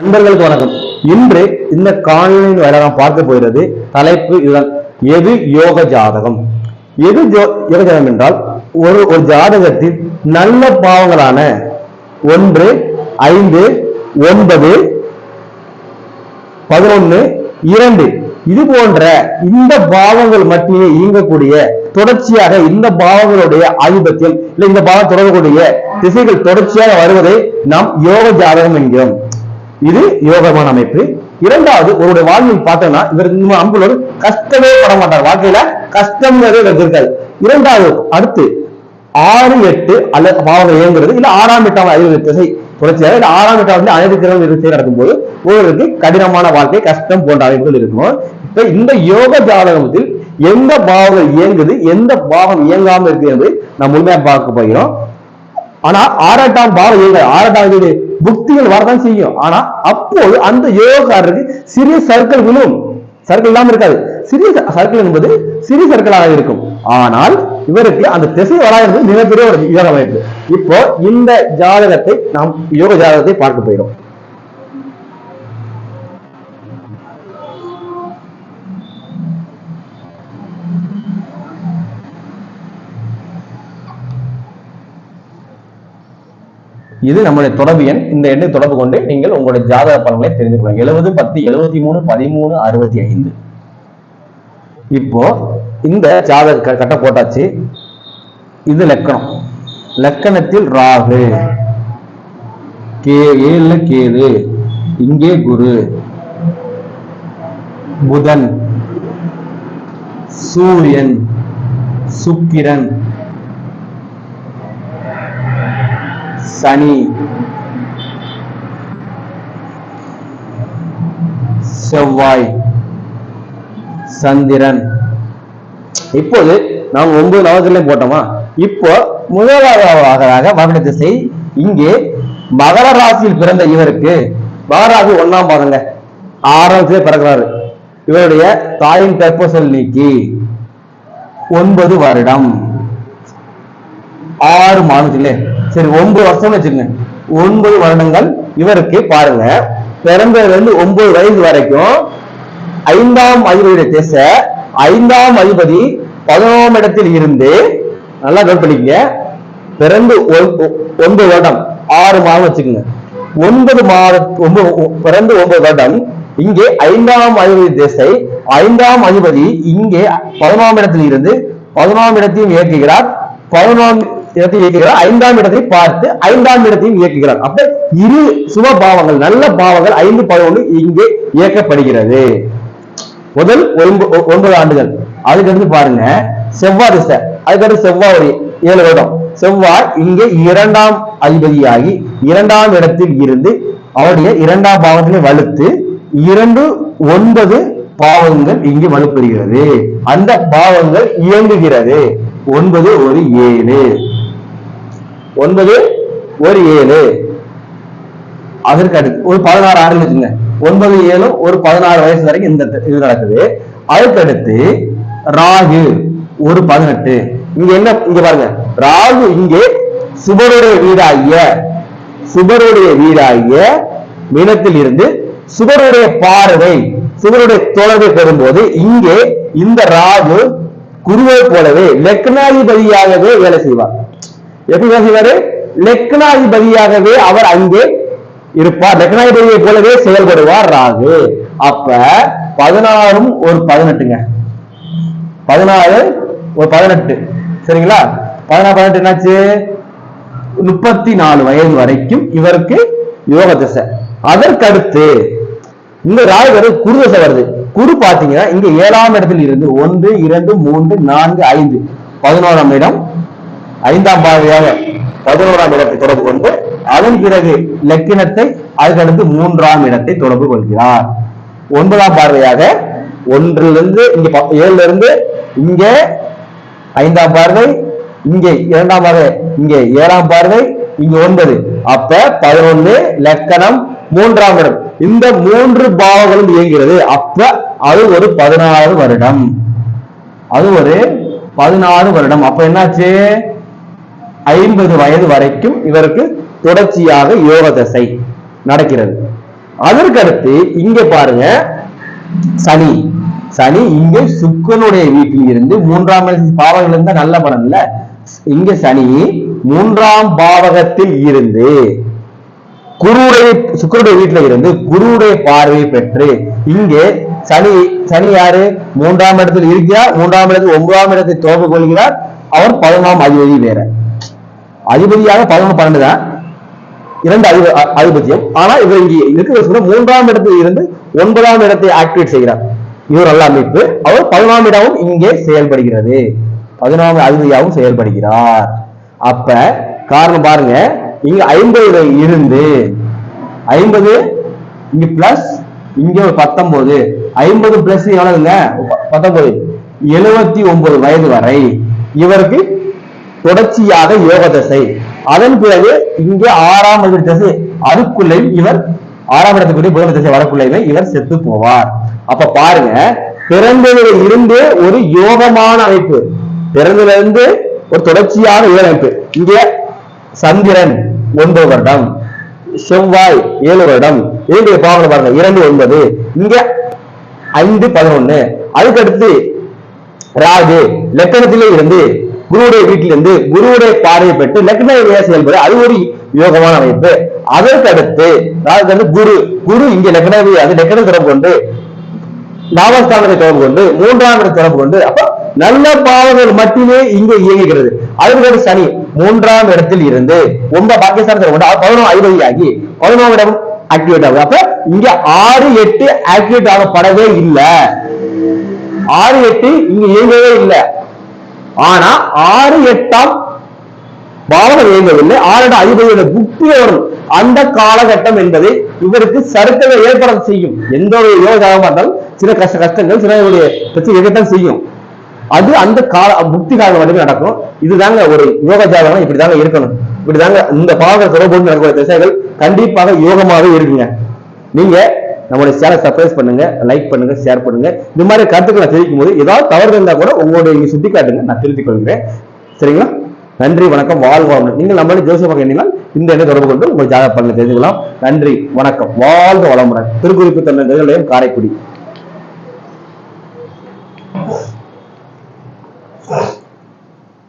நண்பர்களுக்கு வணக்கம். இன்று இந்த காணொலியின் வாயிலாக நாம் பார்க்க போகிறது தலைப்பு இதுதான். எது யோக ஜாதகம்? எது ஜோ- யோக ஜாதகம் என்றால் ஒரு ஒரு ஜாதகத்தில் நல்ல பாவங்களான ஒன்று ஐந்து ஒன்பது பதினொன்னு இரண்டு. இது போன்ற இந்த பாவங்கள் மட்டுமே இயங்கக்கூடிய தொடர்ச்சியாக இந்த பாவங்களுடைய ஆதிபத்தியம் இல்ல இந்த பாவம் தொடரக்கூடிய திசைகள் தொடர்ச்சியாக வருவதை நாம் யோக ஜாதகம் என்கிறோம். இது யோகமான அமைப்பு. இரண்டாவது ஒருவருடைய வாழ்வில் பார்த்தோம்னா இவர் அன்புள்ளவர் கஷ்டமே பட மாட்டார். வாழ்க்கையில கஷ்டம் இவருக்கு இருக்காது இரண்டாவது அடுத்து ஆறு எட்டு அல்லது பாவங்கள் இயங்குறது இல்ல ஆறாம் எட்டாம் ஐந்து திசை தொடர்ச்சியாக இல்ல ஆறாம் எட்டாம் அனைத்து திறன் திசை நடக்கும்போது ஒருவருக்கு கடினமான வாழ்க்கை கஷ்டம் போன்ற அமைப்புகள் இருக்கும் இப்ப இந்த யோக ஜாதகத்தில் எந்த பாவங்கள் இயங்குது எந்த பாவம் இயங்காம இருக்கு என்று நாம் முழுமையா பார்க்க போகிறோம். ஆனா ஆறாட்டாம் பாவம் இயங்க ஆறாட்டாம் வீடு புக்திகள் வரதான் செய்யும். ஆனா அப்போது அந்த யோகக்காரருக்கு சிறிய சர்க்கிள் விழும் சர்க்கிள் இல்லாம இருக்காது. சிறிய சர்க்கிள் என்பது சிறிய சர்க்கிளாக இருக்கும். ஆனால் இவருக்கு அந்த திசை வராது மிகப்பெரிய ஒரு யோக அமைப்பு. இப்போ இந்த ஜாதகத்தை நாம் யோக ஜாதகத்தை பார்க்க போயிடும் இது நம்முடைய தொடர்பு எண். இந்த எண்ணை தொடர்பு கொண்டு நீங்கள் உங்களுடைய ஜாதக பலன்களை தெரிந்து கொள்ளலாம் எழுபது பத்து எழுபத்தி மூணு பதிமூணு அறுபத்தி ஐந்து. இப்போ இந்த ஜாதக க- கட்ட போட்டாச்சு. இது லக்கணம். லக்கணத்தில் ராகு. கே ஏழுல கேது. இங்கே குரு. புதன். சூரியன். சுக்கிரன். சனி. செவ்வாய். சந்திரன். இப்போது நாம் ஒன்பது நவத்திலையும் போட்டோமா? இப்போ முதலாவதாக வகட திசை இங்கே மகர ராசியில் பிறந்த இவருக்கு மகர ராசி ஒண்ணாம் பாருங்க ஆறாம் பிறக்கிறாரு. இவருடைய தாயின் கற்பசல் நீக்கி ஒன்பது வருடம். ஆறு மாதத்திலே சரி ஒன்பது வருஷம் வச்சுக்கோங்க. ஒன்பது வருடங்கள் இவருக்கு பாருங்க. பிறந்ததுல இருந்து ஒன்பது வயது வரைக்கும் ஐந்தாம் அதிபதியுடைய திசை ஐந்தாம் அதிபதி பதினோராம் இடத்தில் இருந்து நல்லா நோட் பண்ணிக்கங்க. பிறந்து ஒ- ஒன்பது வருடம் ஆறு மாதம் வச்சுக்கோங்க. ஒன்பது மாத ஒன்பது பிறந்து ஒன்பது வருடம் இங்கே ஐந்தாம் அதிபதி திசை ஐந்தாம் அதிபதி இங்கே பதினோராம் இடத்தில் இருந்து பதினோராம் இடத்தையும் இயக்குகிறார். பதினோராம் இடத்தை இயக்குகிறார் ஐந்தாம் இடத்தை பார்த்து ஐந்தாம் இடத்தையும் இயக்குகிறார். அப்ப இரு சுப பாவங்கள் நல்ல பாவங்கள் ஐந்து பதினொன்று இங்கே இயக்கப்படுகிறது. முதல் ஒ- ஒன்பது ஆண்டுகள். அதுக்கடுத்து பாருங்க செவ்வாய் திசை. அதுக்கடுத்து செவ்வாய் ஒரு ஏழு வருடம். செவ்வாய் இங்கே இரண்டாம் அதிபதியாகி இரண்டாம் இடத்தில் இருந்து அவருடைய இரண்டாம் பாவத்திலே வலுத்து இரண்டு ஒன்பது பாவங்கள் இங்கு வலுப்பெறுகிறது. அந்த பாவங்கள் இயங்குகிறது. ஒன்பது ஒரு ஏழு. ஒன்பது ஒரு ஏழு. அதற்கு அடுத்து ஒரு பதினாறு ஆரம்பிச்சுங்க ஒன்பது ஏழு ஒரு பதினாறு வயசு வரைக்கும் இந்த இது நடக்குது. அதுக்கடுத்து ராகு ஒரு பதினெட்டு. இங்க என்ன இங்க பாருங்க. ராகு இங்கே சுபருடைய வீடாகிய சுபருடைய வீடாகிய மீனத்தில் இருந்து சுபருடைய பார்வை சுபருடைய தொடர்பை பெறும்போது இங்கே இந்த ராகு குருவை போலவே லக்னாதிபதியாகவே வேலை செய்வார். எப்படி லெக்னாதிபதியாகவே செய்வாரு? அவர் அங்கே இருப்பார். லெக்னாதிபதியை போலவே செயல்படுவார் ராகு. அப்ப பதினாறும் ஒரு பதினெட்டுங்க. பதினாறு ஒரு பதினெட்டு. சரிங்களா? பதினாறு பதினெட்டு என்னாச்சு? முப்பத்தி நாலு வயது வரைக்கும் இவருக்கு யோக திசை. அதற்கடுத்து இந்த ராகு குரு தசை வருது. குரு பாத்தீங்கன்னா இங்க ஏழாம் இடத்தில் இருந்து ஒன்று இரண்டு மூன்று நான்கு ஐந்து. பதினோராம் இடம். ஐந்தாம் பார்வையாக பதினோராம் இடத்தை தொடர்பு கொண்டு அதன் பிறகு லக்கினத்தை அதுக்கடுத்து மூன்றாம் இடத்தை தொடர்பு கொள்கிறார். ஒன்பதாம் பார்வையாக ஒன்றிலிருந்து இங்க ஏழுல இருந்து இங்க ஐந்தாம் பார்வை இங்கே இரண்டாம் பார்வை இங்கே ஏழாம் பார்வை இங்க ஒன்பது. அப்ப பதினொன்னு லக்கணம் மூன்றாம் இடம். இந்த மூன்று பாவங்களும் இயங்குகிறது. அப்ப அது ஒரு பதினாறு வருடம். அது ஒரு பதினாறு வருடம். அப்ப என்னாச்சு? ஐம்பது வயது வரைக்கும் இவருக்கு தொடர்ச்சியாக யோக தசை நடக்கிறது. அதற்கடுத்து இங்க பாருங்க சனி. சனி இங்க சுக்கனுடைய வீட்டில் இருந்து மூன்றாம் இடத்தில் பாவங்கள் இருந்தா நல்ல படம் இல்ல. இங்க சனி மூன்றாம் பாவகத்தில் இருந்து குருடைய சுக்கருடைய வீட்டுல இருந்து குருடைய பார்வை பெற்று இங்கே சனி சனி யாரு? மூன்றாம் இடத்தில் இருக்கிறார் மூன்றாம் இடத்தில் ஒன்பதாம் இடத்தை தோப்பு கொள்கிறார். அவர் பதினொன்றாம் அதிபதி வேற. அதிபதியாக பதினொன்று பன்னெண்டு தான் இரண்டு அதிப அதிபத்தியம் ஆனால் ஆனா இவர் இங்கே இருக்கிற சொல்ல மூன்றாம் இடத்தில் இருந்து ஒன்பதாம் இடத்தை ஆக்டிவேட் செய்கிறார். இவர் நல்ல அமைப்பு அவர் பதினொன்றாம் இடமும் இங்கே செயல்படுகிறது. பதினொன்றாம் அதிபதியாகவும் செயல்படுகிறார். அப்ப காரணம் பாருங்க. இங்க ஐம்பதுல இருந்து ஐம்பது இங்க பிளஸ் இங்க ஒரு பத்தொன்பது. ஐம்பது பிளஸ் எவ்வளவுங்க? பத்தொன்பது. எழுபத்தி ஒன்பது வயது வரை இவருக்கு தொடர்ச்சியாக யோக தசை அதன் பிறகு இங்கே ஆறாம் தசை அதுக்குள்ளேயும் இவர் ஆறாம் இடத்துக்குரிய புதன் தசை வரக்குள்ளேயுமே இவர் செத்து போவார். அப்ப பாருங்க பிறந்ததுல இருந்து ஒரு யோகமான அமைப்பு. பிறந்ததுல இருந்து ஒரு தொடர்ச்சியான யோக அமைப்பு. இங்கே சந்திரன் ஒன்பது வருடம் செவ்வாய் ஏழு வருடம் இரண்டு பாவங்களை பாருங்க இரண்டு ஒன்பது இங்க ஐந்து பதினொன்னு. அதுக்கடுத்து ராகு லக்கணத்திலே இருந்து குருவுடைய வீட்டிலிருந்து குருவுடைய பார்வை பெற்று லக்ன செயல்பட அது ஒரு யோகமான அமைப்பு. அதற்கடுத்து வந்து குரு குரு இங்க லக்னவி அது லக்கணம் தொடர்பு கொண்டு லாபஸ்தானத்தை தொடர்பு கொண்டு மூன்றாம் இடத்தை தொடர்பு கொண்டு அப்ப நல்ல பாவங்கள் மட்டுமே இங்கே இயங்குகிறது. அதற்கு சனி மூன்றாம் இடத்தில் இருந்து ஒன்பது பாகிஸ்தானத்தை கொண்டு பதினொன்று ஆகி பதினோரு இடம் ஆக்டிவேட் ஆகுது அப்ப இங்க ஆறு எட்டு ஆக்டிவேட் ஆகப்படவே இல்லை. ஆறு எட்டு இங்க இயங்கவே இல்லை. ஆனா ஆறு எட்டாம் பாவகம் இயங்கவில்லை ஆறு எட்டு அதிபதியோட புக்தி வரும் அந்த காலகட்டம் என்பதை இவருக்கு சருக்கங்கள் ஏற்பட செய்யும். எந்த ஒரு யோகாக இருந்தாலும் சில கஷ்ட கஷ்டங்கள் சில பிரச்சனை இருக்கத்தான் செய்யும். அது அந்த கால புக்தி காலம் மட்டுமே நடக்கும். இதுதாங்க ஒரு யோக ஜாதகம் இப்படிதாங்க இருக்கணும். இப்படிதாங்க இந்த பாவங்கள் தொடர்பு நடக்கக்கூடிய திசைகள் கண்டிப்பாக யோகமாவே இருக்குங்க. நீங்க நம்மளுடைய சேனலை சப்ஸ்கிரைப் பண்ணுங்க லைக் பண்ணுங்க ஷேர் பண்ணுங்க. இந்த மாதிரி கருத்துக்களை தெரிவிக்கும் போது ஏதாவது தவறு இருந்தா கூட உங்களுடைய நீங்க சுட்டி காட்டுங்க நான் திருத்திக் கொள்கிறேன். சரிங்களா? நன்றி வணக்கம் வாழ்க நீங்கள் நம்மளுடைய ஜோசியமாக எண்ணினால் இந்த எண்ணை தொடர்பு கொண்டு உங்கள் ஜாதக பலனை தெரிஞ்சுக்கலாம். நன்றி வணக்கம் வாழ்க வளமுடன். திருக்குறிப்பு தன்னை காரைக்குடி.